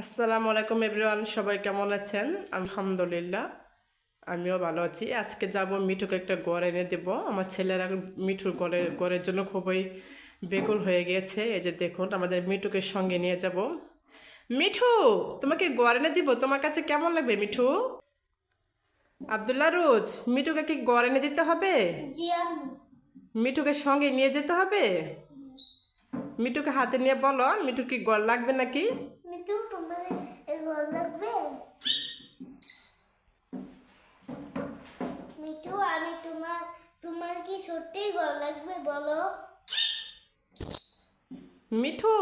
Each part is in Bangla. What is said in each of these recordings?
আসসালামু আলাইকুম এভরিওয়ান সবাই কেমন আছেন? আলহামদুলিল্লাহ আমিও ভালো আছি। আজকে যাব মিঠুকে একটা গড় এনে দেব। আমার ছেলেরা মিঠুর গড়ে গড়ের জন্য খুবই বেকুল হয়ে গিয়েছে। এই যে দেখুন আমাদের মিঠুকে সঙ্গে নিয়ে যাব। মিঠু তোমাকে গড় এনে দিব? তোমার কাছে কেমন লাগবে মিঠু? আবদুল্লাহ রুজ মিঠুকে কি গড় এনে দিতে হবে? মিঠুকে সঙ্গে নিয়ে যেতে হবে? মিঠুকে হাতে নিয়ে বলো মিঠুর কি গড় লাগবে নাকি মিতু তোমার এই ঘর লাগবে মিতু আমি তোমার কি সত্যি ঘর লাগবে বলো? মিঠু।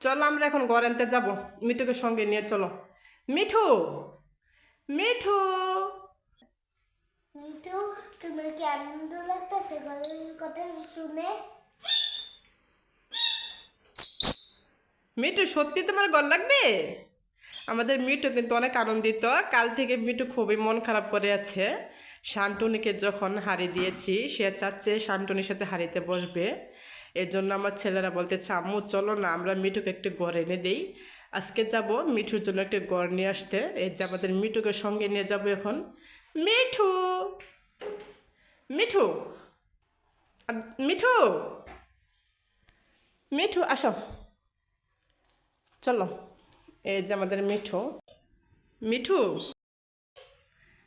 চলো আমরা এখন ঘর আনতে যাব। মিঠুকে সঙ্গে নিয়ে চলো। মিঠু! মিঠু! মিঠু তোমার কি আনন্দ লাগতেছে? ঘরের কথা শুনে? মিঠু সত্যি তোমার ঘর লাগবে? আমাদের মিঠু কিন্তু অনেক আনন্দিত। কাল থেকে মিঠু খুবই মন খারাপ করে আছে। শান্তনিকে যখন হারিয়ে দিয়েছি, সে চাচ্ছে শান্তনির সাথে হারিতে বসবে। এর জন্য আমার ছেলেরা বলতেছে, আম্মু, চলো না, আমরা মিঠুকে একটু গড় এনে দিই। আজকে যাব মিঠুর জন্য একটু গড় নিয়ে আসতে। এই যে আমাদের মিঠুকে সঙ্গে নিয়ে যাব এখন। মিঠু! মিঠু! মিঠু! মিঠু, আসো। চলো। এই যে আমাদের মিঠু। মিঠু?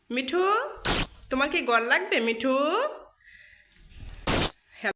মিঠু? তোমার কি গড় লাগবে মিঠু?